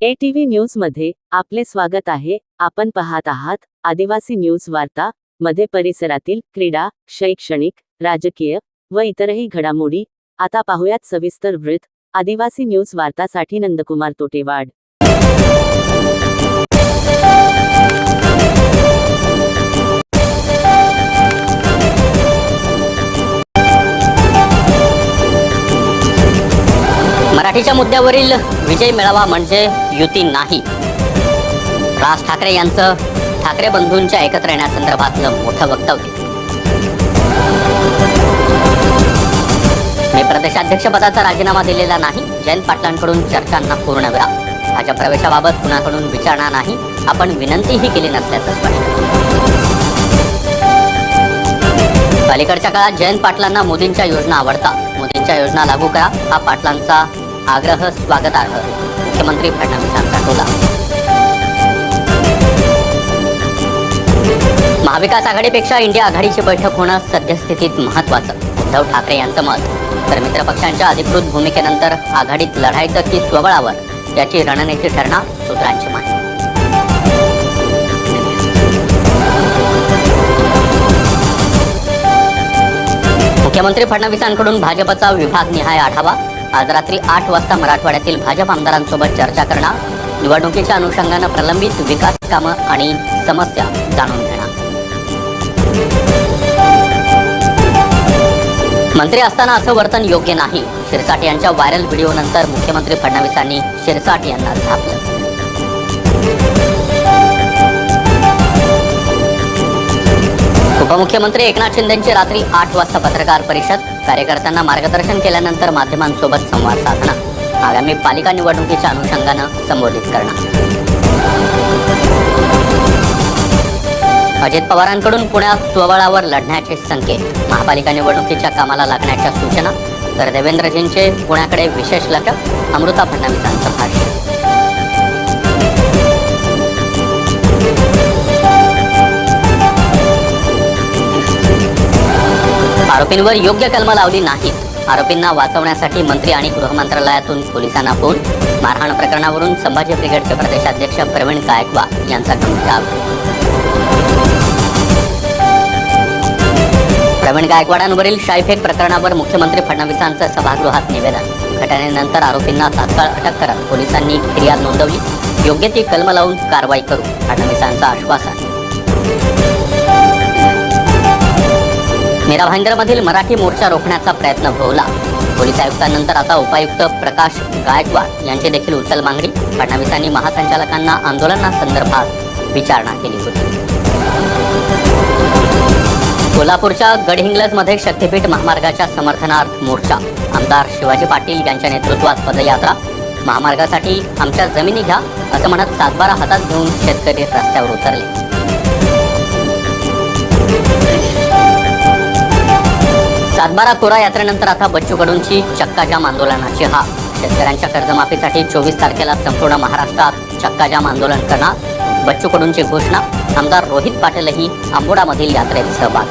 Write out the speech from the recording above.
ATV न्यूजमध्ये आपले स्वागत आहे. आपण पाहत आहात आदिवासी न्यूज वार्ता मध्ये परिसरातील क्रीडा शैक्षणिक राजकीय व इतरही घडामोडी. आता पाहूयात सविस्तर वृत्त. आदिवासी न्यूज वार्तासाठी नंदकुमार तोटेवाड. मराठीच्या मुद्द्यावरील विजय मिळावा म्हणजे युती नाही. राज ठाकरे यांचं ठाकरे बंधूंच्या एकत्र येण्यासंदर्भातलं मोठं वक्तव्य. मी प्रदेशाध्यक्षपदाचा राजीनामा दिलेला नाही. जयंत पाटलांकडून चर्चांना पूर्ण विराम. माझ्या प्रवेशाबाबत कुणाकडून विचारणा नाही आपण विनंतीही केली नसल्याचं स्पष्ट. अलीकडच्या काळात जयंत पाटलांना मोदींच्या योजना आवडतात. मोदींच्या योजना लागू करा. हा पाटलांचा आग्रह स्वागतार्ह. मुख्यमंत्री फडणवीसांचा टोला. महाविकास आघाडीपेक्षा इंडिया आघाडीची बैठक होणं सद्यस्थितीत महत्वाचं उद्धव ठाकरे यांचं मत. तर मित्रपक्षांच्या अधिकृत भूमिकेनंतर आघाडीत लढायचं की स्वबळावर याची रणनीती ठरणार सूत्रांची माहिती. मुख्यमंत्री फडणवीसांकडून भाजपचा विभागनिहाय आढावा. आज रात्री आठ वाजता मराठवाड्यातील भाजप आमदारांसोबत चर्चा करणार. निवडणुकीच्या अनुषंगानं प्रलंबित विकास कामं आणि समस्या जाणून घेणार. मंत्री असताना असं वर्तन योग्य नाही. शिरसाट यांच्या व्हायरल व्हिडिओनंतर मुख्यमंत्री फडणवीसांनी शिरसाट यांना झापलं. उपमुख्यमंत्री एकनाथ शिंदेची रात्री आठ वाजता पत्रकार परिषद. कार्यकर्त्यांना मार्गदर्शन केल्यानंतर माध्यमांसोबत संवाद साधणार आगामी पालिका निवडणुकीच्या अनुषंगानं संबोधित करणार अजित पवारांकडून पुण्यात स्वबळावर लढण्याचे संकेत. महापालिका निवडणुकीच्या कामाला लागण्याच्या सूचना. तर देवेंद्रजींचे पुण्याकडे विशेष लक्ष. अमृता फडणवीसांचं भाषण आरोपींवर योग्य कलम लावली नाहीत आरोपींना वाचवण्यासाठी मंत्री आणि गृह मंत्रालयातून पोलिसांना फोन. मारहाण प्रकरणावरून संभाजी ब्रिगेडचे प्रदेशाध्यक्ष प्रवीण गायकवाड यांचा गंभीर प्रवीण गायकवाडांवरील शाईफेक प्रकरणावर मुख्यमंत्री फडणवीसांचं सभागृहात निवेदन. घटनेनंतर आरोपींना तात्काळ अटक करत पोलिसांनी फिर्याद नोंदवली. योग्य ती कलम लावून कारवाई करू फडणवीसांचं आश्वासन. मीरा भाईंदरमधील मराठी मोर्चा रोखण्याचा प्रयत्न भोवला. पोलीस आयुक्तांनंतर आता उपायुक्त प्रकाश गायकवाड यांची देखील उचल मागणी फडणवीसांनी महासंचालकांना आंदोलनासंदर्भात विचारणा केली होती. कोल्हापूरच्या गडहिंग्लजमध्ये शक्तीपीठ महामार्गाच्या समर्थनार्थ मोर्चा. आमदार शिवाजी पाटील यांच्या नेतृत्वात पदयात्रा. महामार्गासाठी आमच्या जमिनी घ्या असं म्हणत सातबारा हातात घेऊन शेतकरी रस्त्यावर उतरले. सातबारा कोरा यात्रेनंतर आता बच्चू कडूंची चक्काजाम आंदोलनाची हा शेतकऱ्यांच्या कर्जमाफीसाठी चोवीस तारखेला संपूर्ण महाराष्ट्रात चक्काजाम आंदोलन करणार. बच्चू कडूंची घोषणा आमदार रोहित पाटीलही आंबोडामधील यात्रेत सहभाग.